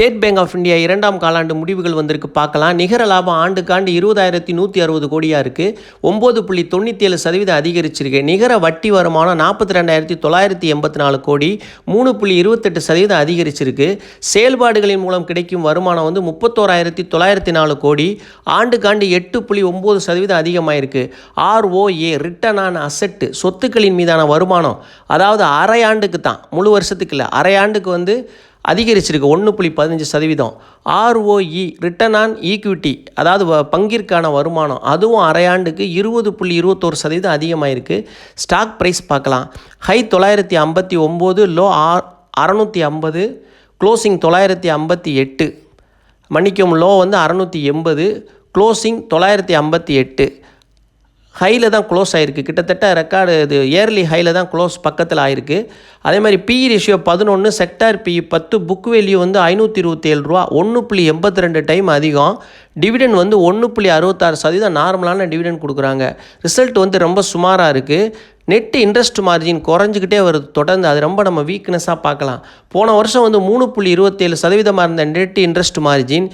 State bank of India இரண்டாம் காலாண்டு முடிவுகள் வந்திருக்கு. பார்க்கலாம். நிகர லாபம் ஆண்டுக்காண்டு இருபதாயிரத்தி நூற்றி அறுபது கோடியாக இருக்குது ஒம்பது புள்ளி தொண்ணூற்றி ஏழு சதவீதம் அதிகரிச்சிருக்கு. நிகர வட்டி வருமானம் நாற்பத்தி ரெண்டாயிரத்தி தொள்ளாயிரத்தி எண்பத்தி நாலு கோடி. மூணு புள்ளி இருபத்தெட்டு சதவீதம் அதிகரிச்சிருக்கு. செயல்பாடுகளின் மூலம் கிடைக்கும் வருமானம் வந்து முப்பத்தோராயிரத்தி தொள்ளாயிரத்தி நாலு கோடி. ஆண்டுக்காண்டு எட்டு புள்ளி ஒம்பது சதவீதம் அதிகமாயிருக்கு. ஆர்ஓஏ ரிட்டர்ன் ஆன் அசெட்டு சொத்துக்களின் மீதான வருமானம். அதாவது அரை ஆண்டுக்கு தான் முழு வருஷத்துக்கு இல்லை. அரை ஆண்டுக்கு வந்து அதிகரிச்சிருக்கு ஒன்று புள்ளி பதினஞ்சு சதவீதம். ஆர்ஓஇ ரிட்டர்ன் ஆன் ஈக்விட்டி அதாவது வ- பங்கிற்கான வருமானம் அதுவும் அரையாண்டுக்கு இருபது புள்ளி இருபத்தோரு சதவீதம் அதிகமாகிருக்கு ஸ்டாக் ப்ரைஸ் பார்க்கலாம். ஹை தொள்ளாயிரத்தி ஐம்பத்தி ஒம்பது லோ ஆர் அறநூற்றி ஐம்பது க்ளோசிங் தொள்ளாயிரத்தி ஐம்பத்தி எட்டு. மன்னிக்கும் லோ வந்து அறநூற்றி எண்பது க்ளோசிங் தொள்ளாயிரத்தி ஐம்பத்தி எட்டு. ஹையில் தான் க்ளோஸ் ஆயிருக்கு. கிட்டத்தட்ட ரெக்கார்டு இது இயர்லி ஹையில் தான் க்ளோஸ் பக்கத்தில் ஆயிருக்கு. அதே மாதிரி பிஇ ரேஷியோ பதினொன்று செக்டார் பிஇ பத்து புக் வேல்யூ வந்து ஐநூற்றி இருபத்தி ஏழு ரூபா. ஒன்று புள்ளி எண்பத்தி ரெண்டு டைம் அதிகம். டிவிடெண்ட் வந்து ஒன்று புள்ளி அறுபத்தாறு சதவீதம் நார்மலான டிவிடெண்ட் கொடுக்குறாங்க. ரிசல்ட் வந்து ரொம்ப சுமாராக இருக்குது நெட் இன்ட்ரெஸ்ட் மார்ஜின் குறைஞ்சிக்கிட்டே வருது. தொடர்ந்து அது ரொம்ப நம்ம வீக்னஸாக பார்க்கலாம். போன வருஷம் வந்து மூணு புள்ளி இருபத்தேழு சதவீதமாக இருந்த நெட் இன்ட்ரெஸ்ட் மார்ஜின்